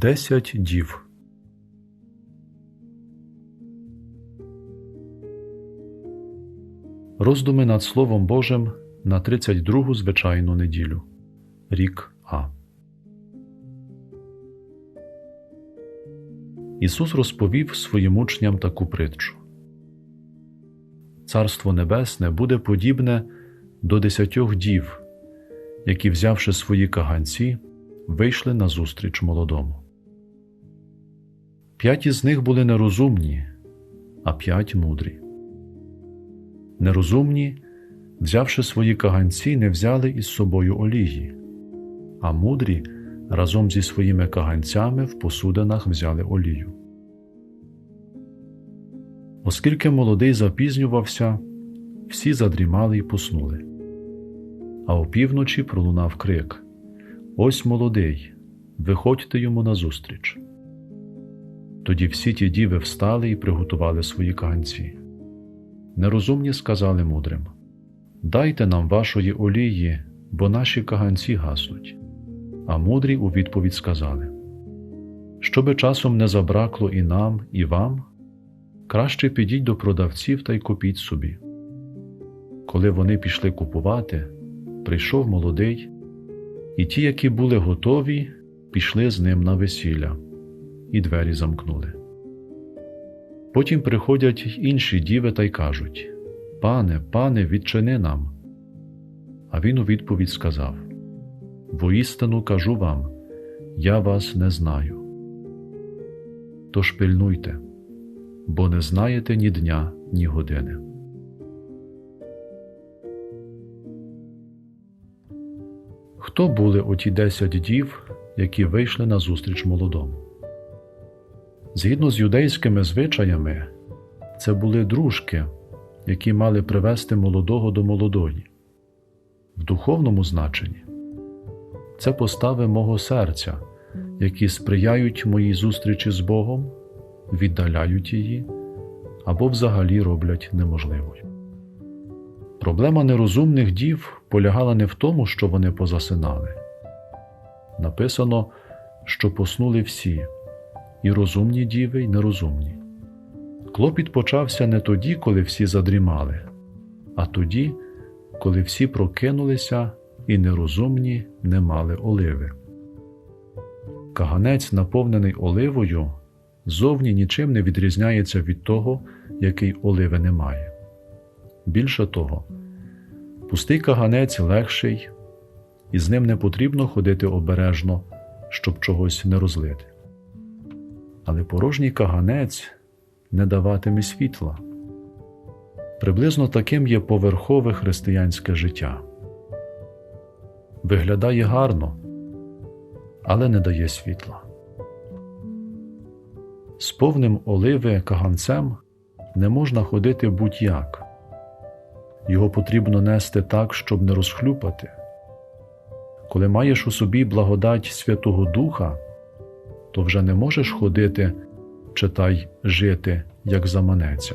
Десять дів. Роздуми над Словом Божим на 32 звичайну неділю. Рік А. Ісус розповів своїм учням таку притчу. Царство Небесне буде подібне до десятьох дів, які, взявши свої каганці, вийшли назустріч молодому. П'ять із них були нерозумні, а п'ять мудрі. Нерозумні, взявши свої каганці, не взяли із собою олії, а мудрі разом зі своїми каганцями в посудинах взяли олію. Оскільки молодий запізнювався, всі задрімали й поснули. А опівночі пролунав крик Ось молодий, виходьте йому назустріч. Тоді всі ті діви встали і приготували свої каганці. Нерозумні сказали мудрим Дайте нам вашої олії, бо наші каганці гаснуть. А мудрі у відповідь сказали Щоби часом не забракло і нам, і вам, краще підіть до продавців та й купіть собі. Коли вони пішли купувати, прийшов молодий, і ті, які були готові, пішли з ним на весілля, і двері замкнули. Потім приходять інші діви та й кажуть Пане, пане, відчини нам. А він у відповідь сказав Воістину кажу вам, я вас не знаю. Тож пильнуйте, бо не знаєте ні дня, ні години. Хто були оті десять дів, які вийшли на зустріч молодому? Згідно з юдейськими звичаями, це були дружки, які мали привести молодого до молодої. В духовному значенні це постави мого серця, які сприяють моїй зустрічі з Богом, віддаляють її або взагалі роблять неможливою. Проблема нерозумних дів полягала не в тому, що вони позасинали. Написано, що поснули всі і розумні діви, й нерозумні. Клопіт почався не тоді, коли всі задрімали, а тоді, коли всі прокинулися і нерозумні не мали оливи. Каганець, наповнений оливою, зовні нічим не відрізняється від того, який оливи не має. Більше того, пустий каганець легший, і з ним не потрібно ходити обережно, щоб чогось не розлити. Але порожній каганець не даватиме світла. Приблизно таким є поверхове християнське життя. Виглядає гарно, але не дає світла. З повним оливи каганцем не можна ходити будь-як. Його потрібно нести так, щоб не розхлюпати. Коли маєш у собі благодать Святого Духа, то вже не можеш ходити, читай, жити, як заманеться,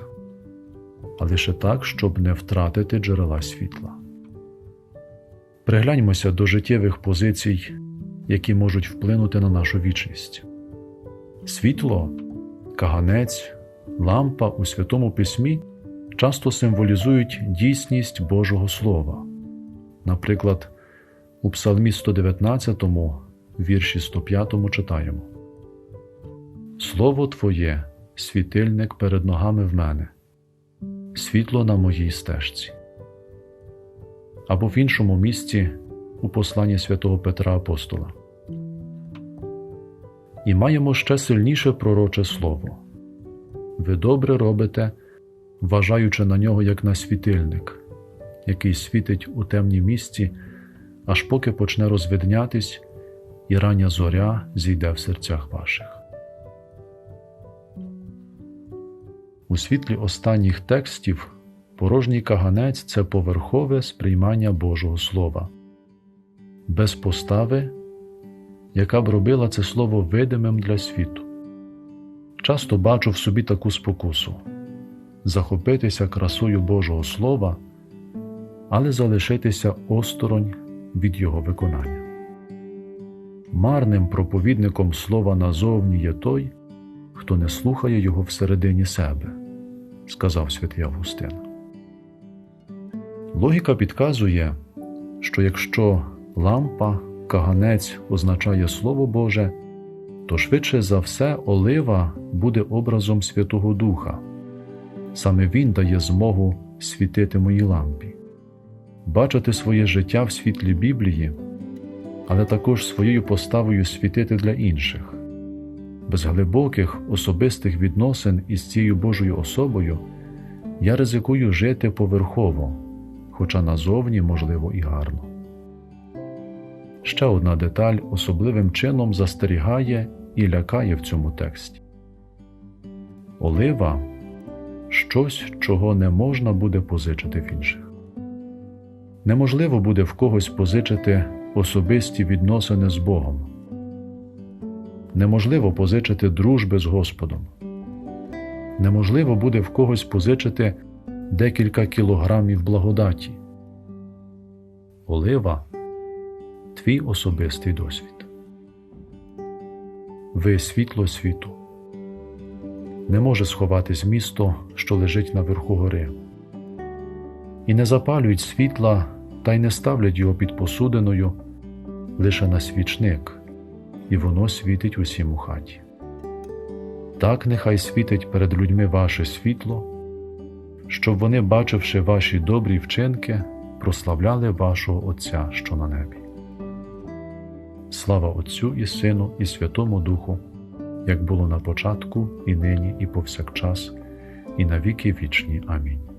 а лише так, щоб не втратити джерела світла. Пригляньмося до життєвих позицій, які можуть вплинути на нашу вічність. Світло, каганець, лампа у Святому Письмі часто символізують дійсність Божого Слова. Наприклад, у Псалмі 119, вірші 105 читаємо Слово Твоє, світильник перед ногами в мене, світло на моїй стежці. Або в іншому місці у посланні святого Петра Апостола. І маємо ще сильніше пророче слово. Ви добре робите, вважаючи на нього як на світильник, який світить у темній місці, аж поки почне розвиднятись, і рання зоря зійде в серцях ваших. У світлі останніх текстів порожній каганець це поверхове сприймання Божого Слова, без постави, яка б робила це слово видимим для світу. Часто бачу в собі таку спокусу захопитися красою Божого Слова, але залишитися осторонь від Його виконання. Марним проповідником слова назовні є той, хто не слухає його всередині себе, сказав святий Августин. Логіка підказує, що якщо лампа, каганець означає Слово Боже, то швидше за все олива буде образом Святого Духа. Саме Він дає змогу світити моїй лампі, бачити своє життя в світлі Біблії, але також своєю поставою світити для інших. Без глибоких особистих відносин із цією Божою особою я ризикую жити поверхово, хоча назовні можливо і гарно. Ще одна деталь особливим чином застерігає і лякає в цьому тексті. Олива щось, чого не можна буде позичити в інших. Неможливо буде в когось позичити особисті відносини з Богом. Неможливо позичити дружби з Господом. Неможливо буде в когось позичити декілька кілограмів благодаті. Олива твій особистий досвід. Ви світло світу. Не може сховатись місто, що лежить наверху гори, і не запалюють світла та й не ставлять його під посудиною лише на свічник, і воно світить усім у хаті. Так нехай світить перед людьми ваше світло, щоб вони, бачивши ваші добрі вчинки, прославляли вашого Отця, що на небі. Слава Отцю і Сину, і Святому Духу, як було на початку, і нині, і повсякчас, і на віки вічні. Амінь.